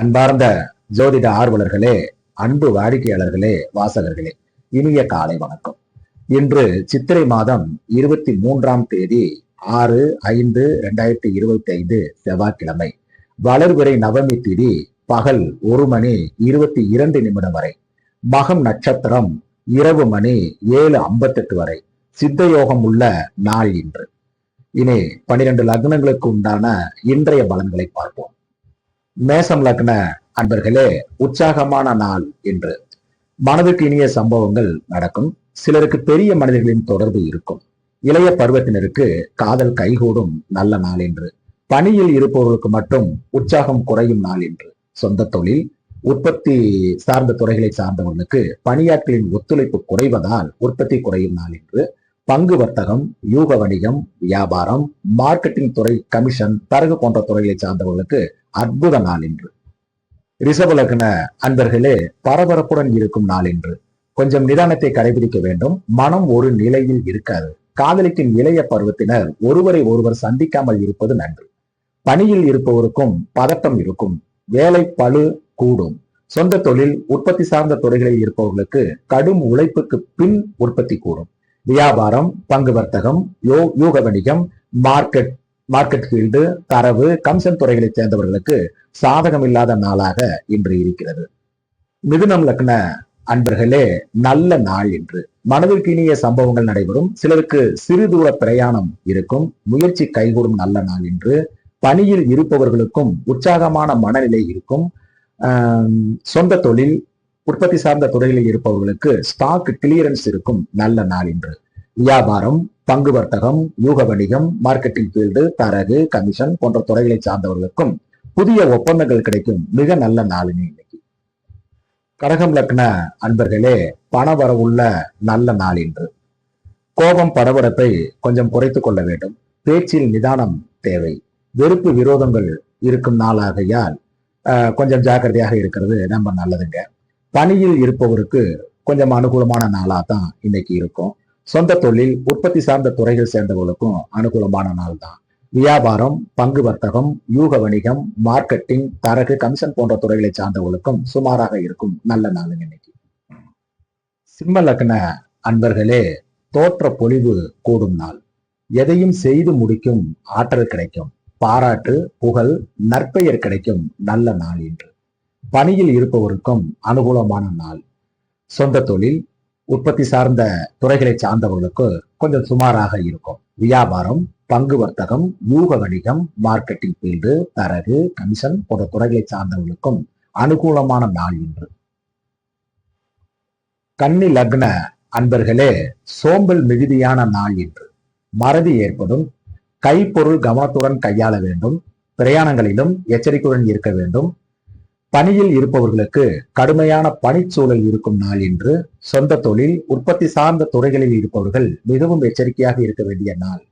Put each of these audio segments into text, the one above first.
அன்பார்ந்த ஜோதிட ஆர்வலர்களே அன்பு வாடிக்கையாளர்களே வாசகர்களே இனிய காலை வணக்கம். இன்று சித்திரை மாதம் இருபத்தி மூன்றாம் தேதி ஆறு ஐந்து ரெண்டாயிரத்தி இருபத்தி ஐந்து செவ்வாய்க்கிழமை. வளர்பிறை நவமி திதி பகல் ஒரு மணி இருபத்தி இரண்டு நிமிடம் வரை. மகம் நட்சத்திரம் இரவு மணி ஏழு ஐம்பத்தெட்டு வரை. சித்த யோகம் உள்ள நாள் இன்று. இனி பனிரெண்டு லக்னங்களுக்கு உண்டான இன்றைய பலன்களை பார்ப்போம். மேசம் லக்ன அன்பர்களே உற்சாகமான நாள் என்று மனதுக்கு இனிய சம்பவங்கள் நடக்கும். சிலருக்கு பெரிய மனிதர்களின் தொடர்பு இருக்கும். இளைய பருவத்தினருக்கு காதல் கைகூடும் நல்ல நாள் என்று பணியில் இருப்பவர்களுக்கு மட்டும் உற்சாகம் குறையும் நாள் என்று சொந்த தொழில் உற்பத்தி சார்ந்த துறைகளை சார்ந்தவர்களுக்கு பணியாட்களின் ஒத்துழைப்பு குறைவதால் உற்பத்தி குறையும் நாள் என்று பங்கு வர்த்தகம் யூக வணிகம் வியாபாரம் மார்க்கெட்டிங் துறை கமிஷன் தரகு போன்ற துறைகளை சார்ந்தவர்களுக்கு அற்புத நாள் என்று ரிஷபலக்ன அன்பர்களே பரபரப்புடன் இருக்கும் நாள் என்று கொஞ்சம் நிதானத்தை கடைபிடிக்க வேண்டும். மனம் ஒரு நிலையில் இருக்காது. காதலிக்கும் இளைய பருவத்தினர் ஒருவரை ஒருவர் சந்திக்காமல் இருப்பது நன்று. பணியில் இருப்பவருக்கும் பதட்டம் இருக்கும். வேலை பழு கூடும். சொந்த தொழில் உற்பத்தி சார்ந்த துறைகளில் இருப்பவர்களுக்கு கடும் உழைப்புக்கு பின் உற்பத்தி கூடும். வியாபாரம் பங்கு வர்த்தகம் யோ யூக வணிகம் மார்க்கெட் மார்க்கெட் ஃபீல்டு தரவு கம்சன் துறைகளைச் சேர்ந்தவர்களுக்கு சாதகம் இல்லாத நாளாக இன்று இருக்கிறது. மிதுனம் லக்ன அன்பர்களே நல்ல நாள் என்று மனதிற்கு இனிய சம்பவங்கள் நடைபெறும். சிலருக்கு சிறு தூர பிரயாணம் இருக்கும். முயற்சி கைகூடும் நல்ல நாள் என்று பணியில் இருப்பவர்களுக்கும் உற்சாகமான மனநிலை இருக்கும். சொந்த தொழில் உற்பத்தி சார்ந்த துறையில் இருப்பவர்களுக்கு ஸ்டாக் கிளியரன்ஸ் இருக்கும் நல்ல நாள் என்று வியாபாரம் பங்கு வர்த்தகம் யூக வணிகம் மார்க்கெட்டிங் ஃபீல்டு தரகு கமிஷன் போன்ற துறைகளை சார்ந்தவர்களுக்கும் புதிய ஒப்பந்தங்கள் கிடைக்கும் மிக நல்ல நாளினி இன்னைக்கு. கடகம் லக்ன அன்பர்களே பண வரவுள்ள நல்ல நாள் என்று கோபம் படபடப்பை கொஞ்சம் குறைத்து கொள்ள வேண்டும். பேச்சில் நிதானம் தேவை. வெறுப்பு விரோதங்கள் இருக்கும் நாளாகையால் கொஞ்சம் ஜாக்கிரதையாக இருக்கிறது ரொம்ப நல்லதுங்க. பணியில் இருப்பவருக்கு கொஞ்சம் அனுகூலமான நாளாக தான் இன்னைக்கு இருக்கும். சொந்த தொழில் உற்பத்தி சார்ந்த துறைகள் சேர்ந்தவர்களுக்கும் அனுகூலமான நாள் தான் வியாபாரம் பங்கு வர்த்தகம் யூக வணிகம் மார்க்கெட்டிங் தரகு கமிஷன் போன்ற துறைகளை சார்ந்தவர்களுக்கும் சுமாராக இருக்கும் நல்ல நாள் இன்னைக்கு. சிம்ம லக்ன அன்பர்களே தோற்ற பொழிவு கூடும் நாள். எதையும் செய்து முடிக்கும் ஆற்றல் கிடைக்கும். பாராட்டு புகழ் நற்பெயர் கிடைக்கும் நல்ல நாள் என்று பணியில் இருப்பவருக்கும் அனுகூலமான நாள். சொந்த தொழில் உற்பத்தி சார்ந்த துறைகளை சார்ந்தவர்களுக்கு கொஞ்சம் சுமாராக இருக்கும். வியாபாரம் பங்கு வர்த்தகம் யூக வணிகம் மார்க்கெட்டிங் ஃபீல்டு தரகு கமிஷன் போன்ற துறைகளை சார்ந்தவர்களுக்கும் அனுகூலமான நாள் என்று கன்னி லக்ன அன்பர்களே சோம்பல் மிகுதியான நாள் என்று மறதி ஏற்படும். கைப்பொருள் கவனத்துடன் கையாள வேண்டும். பிரயாணங்களிலும் எச்சரிக்கையுடன் இருக்க வேண்டும். பணியில் இருப்பவர்களுக்கு கடுமையான பணிச்சூழல் இருக்கும் நாள் என்று சொந்த தொழில் உற்பத்தி சார்ந்த துறைகளில் இருப்பவர்கள் மிகவும் எச்சரிக்கையாக இருக்க வேண்டிய நாள்.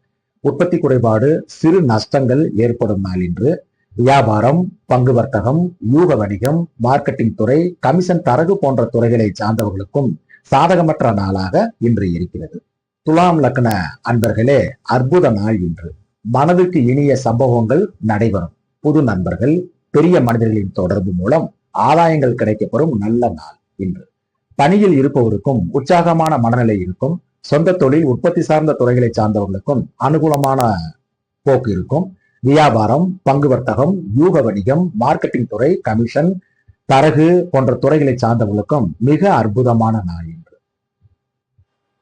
உற்பத்தி குறைபாடு சிறு நஷ்டங்கள் ஏற்படும் நாள் என்று வியாபாரம் பங்கு வர்த்தகம் யூக வணிகம் மார்க்கெட்டிங் துறை கமிஷன் தரகு போன்ற துறைகளை சார்ந்தவர்களுக்கும் சாதகமற்ற நாளாக இன்று இருக்கிறது. துலாம் லக்ன அன்பர்களே அற்புத நாள் இன்று. மனதுக்கு இனிய சம்பவங்கள் நடைபெறும். புது நண்பர்கள் பெரிய மனிதர்களின் தொடர்பு மூலம் ஆதாயங்கள் கிடைக்கப்பெறும் நல்ல நாள் இன்று. பணியில் இருப்பவருக்கும் உற்சாகமான மனநிலை இருக்கும் சொந்த தொழில் உற்பத்தி சார்ந்த துறைகளை சார்ந்தவர்களுக்கும் அனுகூலமான போக்கு இருக்கும். வியாபாரம் பங்கு வர்த்தகம் யூக வணிகம் மார்க்கெட்டிங் துறை கமிஷன் தரகு போன்ற துறைகளை சார்ந்தவர்களுக்கும் மிக அற்புதமான நாள் இன்று.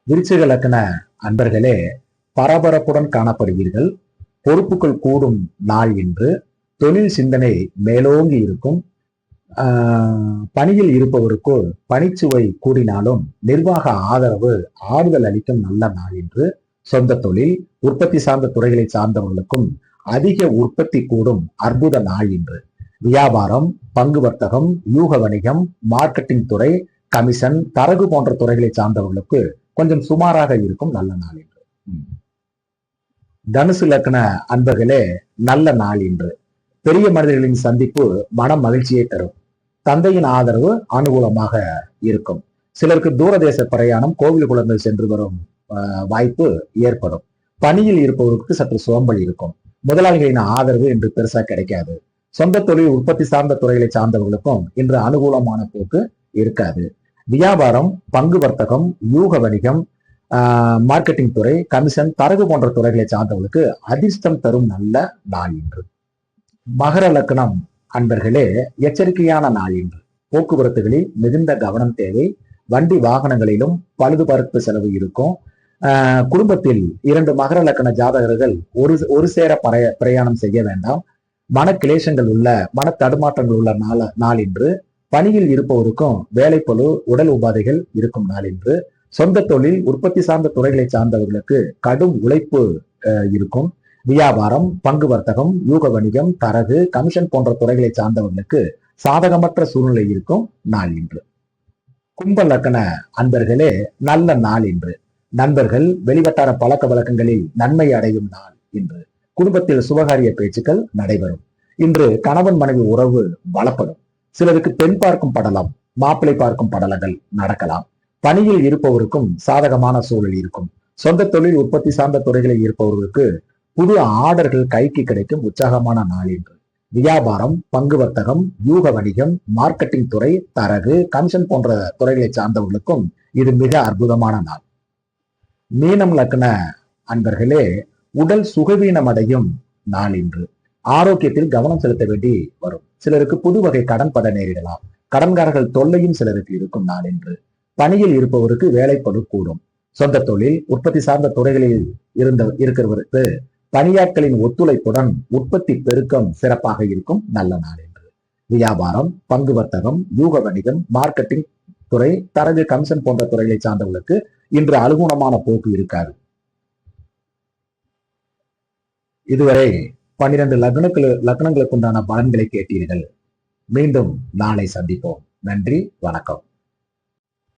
விருச்சிக லக்கண அன்பர்களே பரபரப்புடன் காணப்படுவீர்கள். பொறுப்புகள் கூடும் நாள் என்று தொழில் சிந்தனை மேலோங்கி இருக்கும். பணியில் இருப்பவருக்கு பணிச்சுவை கூடினாலும் நிர்வாக ஆதரவு ஆறுதல் அளிக்கும் நல்ல நாள் என்று சொந்த தொழில் உற்பத்தி சார்ந்த துறைகளை சார்ந்தவர்களுக்கும் அதிக உற்பத்தி கூடும் அற்புத நாள் என்று. வியாபாரம் பங்கு வர்த்தகம் யூக வணிகம் மார்க்கெட்டிங் துறை கமிஷன் தரகு போன்ற துறைகளை சார்ந்தவர்களுக்கு கொஞ்சம் சுமாராக இருக்கும் நல்ல நாள் என்று. தனுசு லக்ன அன்பர்களே நல்ல நாள் என்று. பெரிய மனிதர்களின் சந்திப்பு மன மகிழ்ச்சியை தரும். தந்தையின் ஆதரவு அனுகூலமாக இருக்கும். சிலருக்கு தூரதேச பிரயாணம் கோவில் குளங்கள் சென்று வரும் வாய்ப்பு ஏற்படும். பணியில் இருப்பவருக்கு சற்று சோம்பல் இருக்கும். முதலாளிகளின் ஆதரவு என்று பெருசா கிடைக்காது. சொந்த தொழில் உற்பத்தி சார்ந்த துறைகளை சார்ந்தவர்களுக்கும் இன்று அனுகூலமான போக்கு இருக்காது. வியாபாரம் பங்கு வர்த்தகம் யூக வணிகம் ஆஹ், மார்க்கெட்டிங் துறை கமிஷன் தரகு போன்ற துறைகளை சார்ந்தவர்களுக்கு அதிர்ஷ்டம் தரும் நல்ல நாள் இன்று. மகர லக்னம் அன்பர்களே எச்சரிக்கையான நாள் இன்று. போக்குவரத்துகளில் மிகுந்த கவனம் தேவை. வண்டி வாகனங்களிலும் பழுதுபார்ப்பு செலவு இருக்கும். ஆஹ், குடும்பத்தில் இரண்டு மகர லக்கண ஜாதகர்கள் ஒரு ஒரு சேர பரைய பிரயாணம் செய்ய வேண்டாம். மன கிளேசங்கள் உள்ள மன தடுமாற்றங்கள் உள்ள நாள் நாள் இன்று. பணியில் இருப்பவருக்கும் வேலைப்பழு உடல் உபாதைகள் இருக்கும் நாள் இன்று. சொந்த தொழில் உற்பத்தி சார்ந்த துறைகளை சார்ந்தவர்களுக்கு கடும் உழைப்பு அஹ், இருக்கும். வியாபாரம் பங்கு வர்த்தகம் யூக வணிகம் தரகு கமிஷன் போன்ற துறைகளை சார்ந்தவர்களுக்கு சாதகமற்ற சூழ்நிலை இருக்கும் நாள் இன்று. கும்ப லக்கண அன்பர்களே நல்ல நாள் இன்று. நண்பர்கள் வெளிவட்டார பழக்க வழக்கங்களில் நன்மை அடையும் நாள் இன்று. குடும்பத்தில் சுபகாரிய பேச்சுக்கள் நடைபெறும். இன்று கணவன் மனைவி உறவு பலப்படும் சிலருக்கு பெண் பார்க்கும் படலம் மாப்பிளை பார்க்கும் படலங்கள் நடக்கலாம். பணியில் இருப்பவருக்கும் சாதகமான சூழல் இருக்கும். சொந்த தொழில் உற்பத்தி சார்ந்த துறைகளில் இருப்பவர்களுக்கு புது ஆர்டர்கள் கைக்கு கிடைக்கும் உற்சாகமான நாள் என்று வியாபாரம் பங்கு வர்த்தகம் யூக வணிகம் மார்க்கெட்டிங் துறை தரகு கமிஷன் போன்ற துறைகளை சார்ந்தவர்களுக்கும் இது மிக அற்புதமான நாள். மீனம் லக்ன அன்பர்களே உடல் சுகவீனம் அடையும் நாள் இன்று. ஆரோக்கியத்தில் கவனம் செலுத்த வேண்டி வரும். சிலருக்கு புது வகை கடன் பட நேரிடலாம். கடன்காரர்கள் தொல்லையும் சிலருக்கு இருக்கும் நாள் என்று பணியில் இருப்பவருக்கு வேலைப்படு கூடும். சொந்த தொழில் உற்பத்தி சார்ந்த துறைகளில் இருந்த இருக்கிறவருக்கு பணியாட்களின் ஒத்துழைப்புடன் உற்பத்தி பெருக்கம் சிறப்பாக இருக்கும். நல்ல நாள் என்று. வியாபாரம் பங்கு வர்த்தகம் யூக வணிகம் மார்க்கெட்டிங் துறை தரகு கமிஷன் போன்ற துறைகளை சார்ந்தவர்களுக்கு இன்று அனுகுணமான போக்கு இருக்காது. இதுவரை பன்னிரண்டு லக்னங்களு லக்னங்களுக்கு உண்டான பலன்களை கேட்டீர்கள். மீண்டும் நாளை சந்திப்போம். நன்றி வணக்கம்.